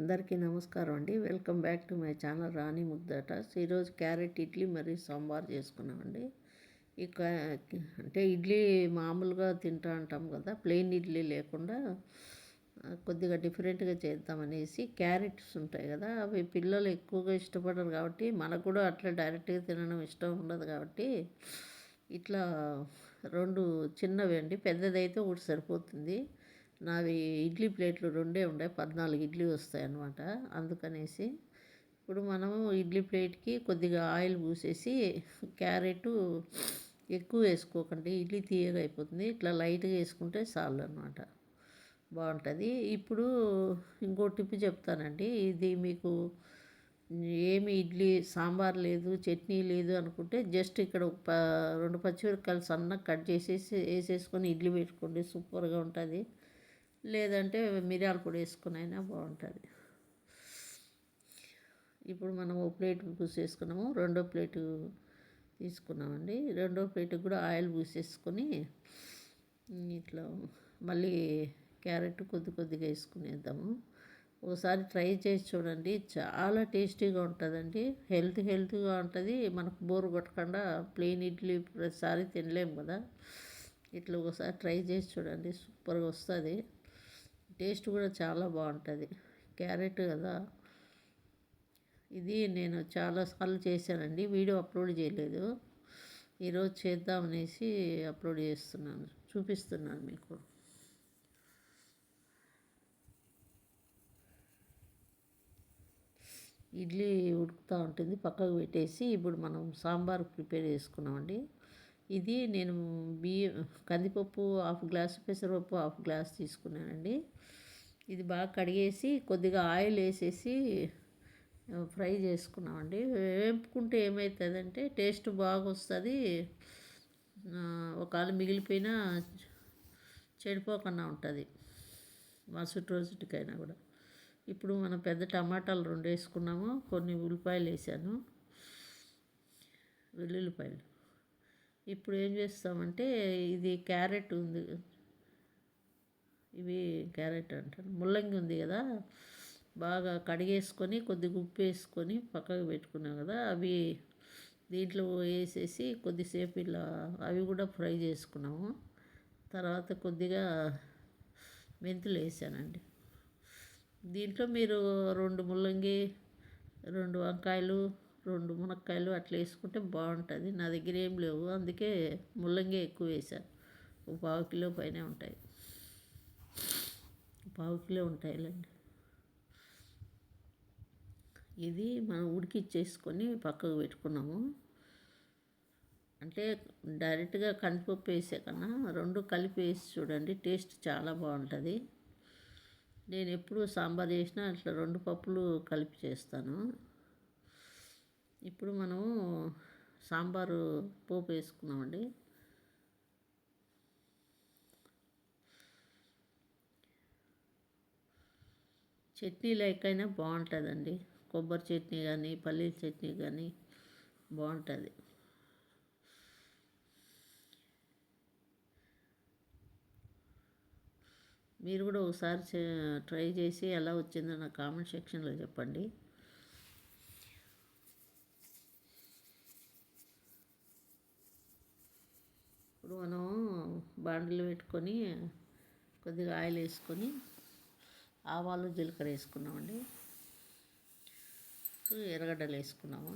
అందరికీ నమస్కారం అండి. Welcome back to my channel Rani ముద్దట. ఈరోజు క్యారెట్ ఇడ్లీ మరియు సాంబార్ చేసుకున్నామండి. ఇక అంటే ఇడ్లీ మామూలుగా తింటా ఉంటాం కదా ప్లెయిన్ ఇడ్లీ లేకుండా కొద్దిగా డిఫరెంట్గా చేద్దామనేసి క్యారెట్స్ ఉంటాయి కదా అవి పిల్లలు ఎక్కువగా ఇష్టపడరు కాబట్టి మనకు కూడా అట్లా డైరెక్ట్గా తినడం ఇష్టం ఉండదు కాబట్టి ఇట్లా రెండు చిన్నవి అండి. పెద్దదైతే ఒకటి సరిపోతుంది. నావి ఇడ్లీ ప్లేట్లు రెండే ఉండే పద్నాలుగు ఇడ్లీ వస్తాయి అన్నమాట అందుకనేసి ఇప్పుడు మనము ఇడ్లీ ప్లేట్కి కొద్దిగా ఆయిల్ పూసేసి క్యారెట్ ఎక్కువ వేసుకోకండి. ఇడ్లీ తీయగా అయిపోతుంది. ఇట్లా లైట్గా వేసుకుంటే చాలు అనమాట బాగుంటుంది. ఇప్పుడు ఇంకో టిప్ చెప్తానండి. ఇది మీకు ఏమి ఇడ్లీ సాంబార్ లేదు చట్నీ లేదు అనుకుంటే జస్ట్ ఇక్కడ ప రెండు పచ్చిమిరపకాయలు సన్నగా కట్ చేసేసి వేసేసుకొని ఇడ్లీ పెట్టుకోండి. సూపర్గా ఉంటుంది. లేదంటే మిరియాల పొడి వేసుకుని అయినా బాగుంటుంది. ఇప్పుడు మనం ఒక ప్లేట్ పూసేసుకున్నాము రెండో ప్లేటు తీసుకున్నామండి. రెండో ప్లేట్కి కూడా ఆయిల్ పూసేసుకొని ఇట్లా మళ్ళీ క్యారెట్ కొద్ది కొద్దిగా వేసుకునేద్దాము. ఒకసారి ట్రై చేసి చూడండి చాలా టేస్టీగా ఉంటుందండి. హెల్త్ హెల్త్గా ఉంటుంది. మనకు బోర్ కొట్టకుండా ప్లెయిన్ ఇడ్లీ ప్రతిసారి తినలేము కదా. ఇట్లా ఒకసారి ట్రై చేసి చూడండి సూపర్గా వస్తుంది. టేస్ట్ కూడా చాలా బాగుంటుంది. క్యారెట్ కదా. ఇది నేను చాలాసార్లు చేశానండి. వీడియో అప్లోడ్ చేయలేదు. ఈరోజు చేద్దామనేసి అప్లోడ్ చేస్తున్నాను. చూపిస్తున్నాను మీకు. ఇడ్లీ ఉడుకుతూ ఉంటుంది. పక్కకు పెట్టేసి ఇప్పుడు మనం సాంబార్ ప్రిపేర్ చేసుకున్నామండి. ఇది నేను బియ్యం కందిపప్పు హాఫ్ గ్లాస్ పెసరపప్పు హాఫ్ గ్లాస్ తీసుకున్నానండి. ఇది బాగా కడిగేసి కొద్దిగా ఆయిల్ వేసేసి ఫ్రై చేసుకున్నామండి. వేపుకుంటే ఏమవుతుందంటే టేస్ట్ బాగా వస్తుంది ఒకవేళ మిగిలిపోయినా చెడిపోకుండా ఉంటుంది. మరుసటి రోజుటికైనా కూడా. ఇప్పుడు మనం పెద్ద టమాటాలు రెండు వేసుకున్నాము. కొన్ని ఉల్లిపాయలు వేసాను. వెల్లుల్లిపాయలు. ఇప్పుడు ఏం చేస్తామంటే ఇది క్యారెట్ ఉంది. ఇవి క్యారెట్ అంటారు. ముల్లంగి ఉంది కదా బాగా కడిగేసుకొని కొద్దిగా ఉప్పు వేసుకొని పక్కకు పెట్టుకున్నాం కదా అవి దీంట్లో వేసేసి కొద్దిసేపు ఇలా అవి కూడా ఫ్రై చేసుకున్నాము. తర్వాత కొద్దిగా మెంతులు వేసానండి. దీంట్లో మీరు రెండు ముల్లంగి రెండు వంకాయలు రెండు మునక్కాయలు అట్లా వేసుకుంటే బాగుంటుంది. నా దగ్గర ఏం లేవు. అందుకే ముల్లంగి ఎక్కువ వేసాను ఒక పావు కిలో పైన ఉంటాయి. పావు కిలో ఉంటాయిలండి. ఇది మనం ఉడికిచ్చేసుకొని పక్కకు పెట్టుకున్నాము. అంటే డైరెక్ట్గా కందిపప్పు వేసే కన్నా రెండు కలిపి వేసి చూడండి టేస్ట్ చాలా బాగుంటుంది. నేను ఎప్పుడు సాంబార్ చేసినా అట్లా రెండు పప్పులు కలిపి చేస్తాను. ఇప్పుడు మనము సాంబారు పోపు వేసుకున్నామండి చట్నీ లేకైనా బాగుంటుందండి. కొబ్బరి చట్నీ కానీ పల్లీల చట్నీ కానీ బాగుంటుంది. మీరు కూడా ఒకసారి ట్రై చేసి ఎలా వచ్చిందో నా కామెంట్ సెక్షన్లో చెప్పండి. ఇప్పుడు మనం బాండలు పెట్టుకొని కొద్దిగా ఆయిల్ వేసుకొని ఆవాలు జీలకర్ర వేసుకున్నామండి. ఎర్రగడ్డలు వేసుకున్నాము.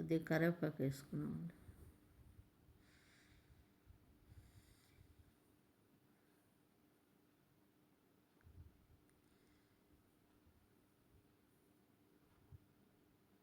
కొద్దిగా కరివేపాకు వేసుకున్నామండి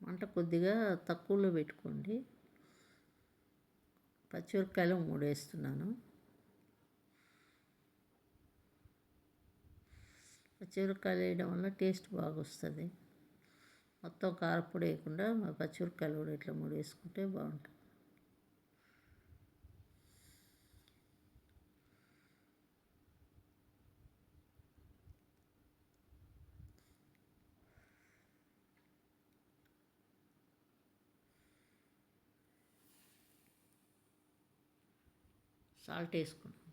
మంట కొద్దిగా తక్కువలో పెట్టుకోండి. పచ్చిమిరపకాయలు మూడు వేస్తున్నాను. పచ్చిమిరపకాయలు వేయడం వల్ల టేస్ట్ బాగా వస్తుంది మొత్తం కారపొడి వేయకుండా పచ్చిమిరపకాయలు కూడా ఇట్లా మూడు వేసుకుంటే బాగుంటుంది. సాల్ట్ వేసుకున్నాం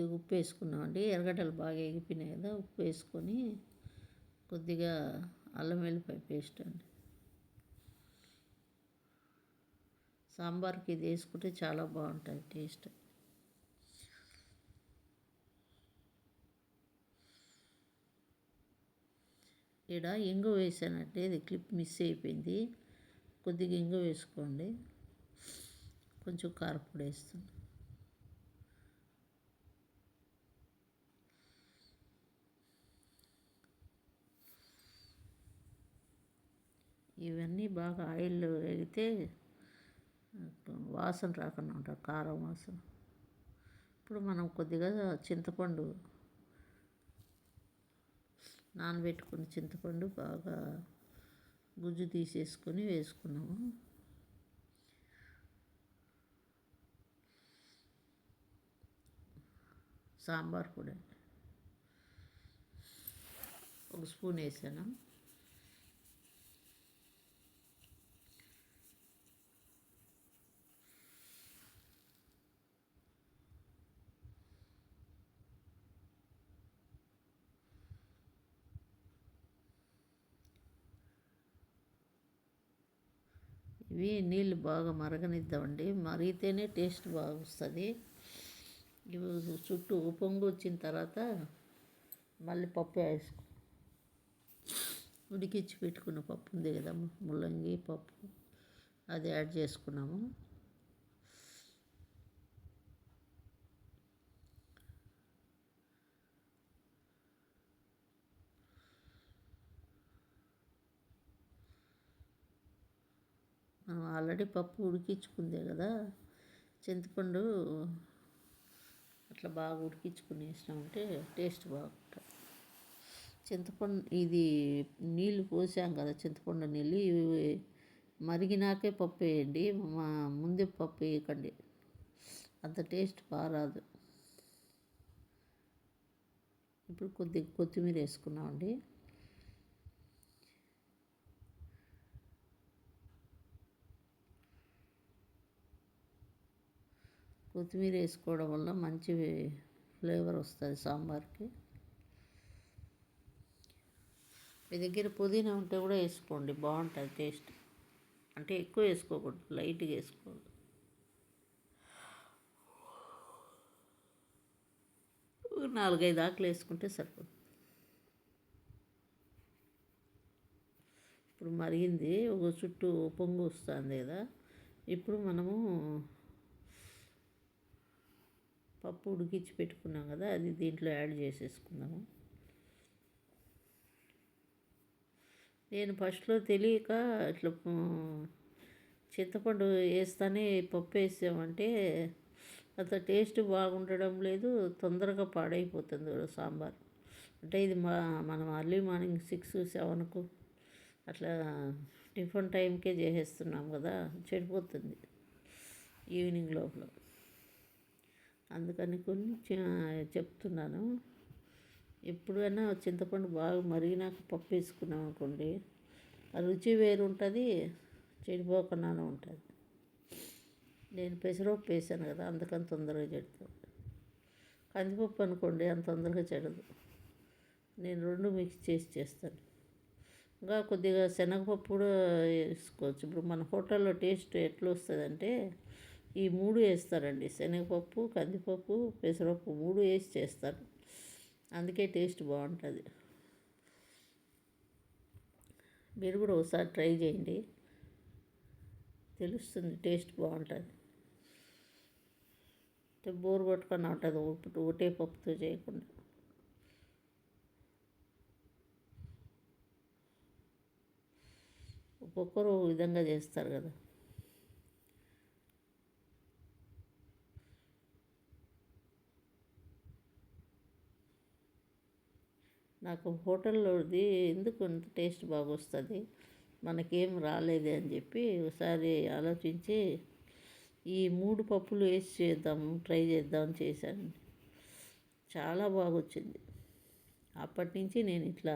కొద్దిగా ఉప్పు వేసుకున్నామండి. ఎర్రగడ్డలు బాగా ఎగిపోయినాయి కదా ఉప్పు వేసుకొని కొద్దిగా అల్లం వెల్లిపాయ పేస్ట్ అండి. సాంబార్కి ఇది వేసుకుంటే చాలా బాగుంటుంది టేస్ట్. ఇక్కడ ఇంగు వేసానంటే ఇది క్లిప్ మిస్ అయిపోయింది. కొద్దిగా ఇంగు వేసుకోండి. కొంచెం కారపొడి వేస్తున్నాను ఇవన్నీ బాగా ఆయిల్ వేగితే వాసన రాకుండా ఉంటుంది కారం వాసన. ఇప్పుడు మనం కొద్దిగా చింతపండు నానబెట్టుకున్న చింతపండు బాగా గుజ్జు తీసేసుకొని వేసుకున్నాము. సాంబార్ పొడి ఒక స్పూన్ వేసాను. ఇవి నీళ్ళు బాగా మరగనిద్దామండి. మరిగితేనే టేస్ట్ బాగా వస్తుంది ఇవి చుట్టూ పొంగు వచ్చిన తర్వాత మళ్ళీ పప్పు వేసుకో ఉడికిచ్చి పెట్టుకున్న పప్పు ఉంది కదా ముల్లంగి పప్పు. అది యాడ్ చేసుకున్నాము. ఆల్రెడీ పప్పు ఉడికించుకుందే కదా. చింతపండు అట్లా బాగా ఉడికించుకుని వేసినామంటే టేస్ట్ బాగుంటుంది. చింతపండు ఇది నీళ్ళు పోసాం కదా చింతపండు నీళ్ళు. ఇవి మరిగినాకే పప్పు వేయండి మా ముందే పప్పు వేయకండి. అంత టేస్ట్ బాగా ఇప్పుడు కొద్దిగా కొత్తిమీర వేసుకున్నామండి. కొత్తిమీర వేసుకోవడం వల్ల మంచి ఫ్లేవర్ వస్తుంది సాంబార్కి. మీ దగ్గర పుదీనా ఉంటే కూడా వేసుకోండి బాగుంటుంది టేస్ట్. అంటే ఎక్కువ వేసుకోకూడదు లైట్గా వేసుకోవాలి నాలుగైదు ఆకులు వేసుకుంటే సరిపోతుంది. ఇప్పుడు మరిగింది ఒక చుట్టూ పొంగు వస్తుంది కదా. ఇప్పుడు మనము పప్పు ఉడికించి పెట్టుకున్నాం కదా అది దీంట్లో యాడ్ చేసేసుకుందాము. నేను ఫస్ట్లో తెలియక ఇట్లా చింతపండు వేస్తానే పప్పు వేసామంటే అంత టేస్ట్ బాగుండడం లేదు తొందరగా పాడైపోతుంది సాంబార్. అంటే ఇది మా మనం అర్లీ మార్నింగ్ సిక్స్ సెవెన్కు అట్లా టిఫిన్ టైంకే చేసేస్తున్నాం కదా చెడిపోతుంది ఈవినింగ్ లోపల. అందుకని కొంచెం చెప్తున్నాను. ఎప్పుడైనా చింతపండు బాగా మరిగినాక పప్పు వేసుకున్నాం అనుకోండి రుచి వేరు ఉంటుంది చెడిపోకుండానే ఉంటుంది. నేను పెసరపప్పు వేసాను కదా అందుకని తొందరగా చెడుతుంది కందిపప్పు అనుకోండి అంత తొందరగా చెడదు. నేను రెండు మిక్స్ చేసి చేస్తాను. ఇంకా కొద్దిగా శనగపప్పు కూడా వేసుకోవచ్చు. ఇప్పుడు మన హోటల్లో టేస్ట్ ఎట్లా వస్తుందంటే ఈ మూడు వేస్తారండి. శనగపప్పు కందిపప్పు పెసరపప్పు మూడు వేసి చేస్తారు. అందుకే టేస్ట్ బాగుంటుంది. మీరు కూడా ఒకసారి ట్రై చేయండి. తెలుస్తుంది టేస్ట్ బాగుంటుంది. బోరు బోర్ ఉంటుంది ఒకటి ఒకటే పప్పుతో చేయకుండా. ఒక్కొక్కరు ఒక విధంగా చేస్తారు కదా. నాకు హోటల్లోది ఎందుకు అంత టేస్ట్ బాగా వస్తుంది మనకేం రాలేదే అని చెప్పి ఒకసారి ఆలోచించి ఈ మూడు పప్పులు వేసి చేద్దాం ట్రై చేద్దాం చేశాను. చాలా బాగా వచ్చింది అప్పటి నుంచి నేను ఇట్లా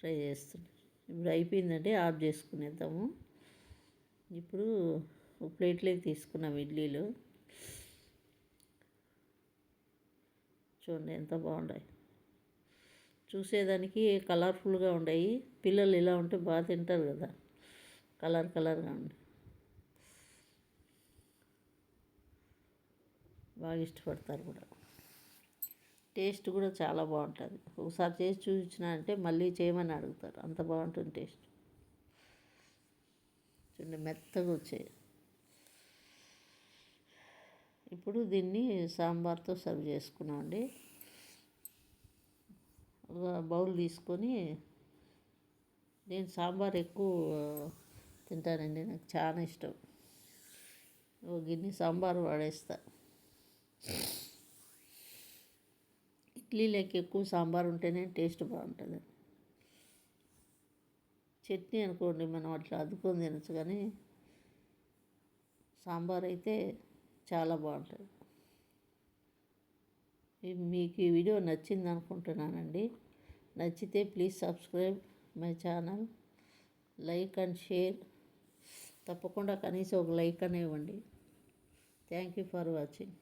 ట్రై చేస్తున్నాను ఇప్పుడు అయిపోయిందంటే ఆఫ్ చేసుకునేద్దాము. ఇప్పుడు ప్లేట్లోకి తీసుకున్నాం ఇడ్లీలు. చూడండి ఎంత బాగున్నాయి చూసేదానికి కలర్ఫుల్గా ఉండయి. పిల్లలు ఇలా ఉంటే బాగా తింటారు కదా. కలర్ కలర్గా ఉండి. బాగా ఇష్టపడతారు కూడా. టేస్ట్ కూడా చాలా బాగుంటుంది. ఒకసారి చేసి చూసినా అంటే మళ్ళీ చేయమని అడుగుతారు. అంత బాగుంటుంది టేస్ట్. చూడండి మెత్తగా వచ్చాయి. ఇప్పుడు దీన్ని సాంబార్తో సర్వ్ చేసుకున్నాం అండి బౌల్ తీసుకొని నేను సాంబార్ ఎక్కువ తింటానండి నాకు చాలా ఇష్టం. ఓ గిన్నె సాంబార్ వాడేస్తా. ఇడ్లీలోకి ఎక్కువ సాంబార్ ఉంటేనే టేస్ట్ బాగుంటుంది. చట్నీ అనుకోండి మనం అట్లా అద్దుకొని తినచ్చు కానీ సాంబార్ అయితే చాలా బాగుంటుంది. మీకు ఈ వీడియో నచ్చింది అనుకుంటున్నానండి. నచ్చితే please subscribe my channel. Like and share. తప్పకుండా కనీసం ఒక లైక్ అనే ఇవ్వండి థ్యాంక్ యూ ఫర్ వాచింగ్.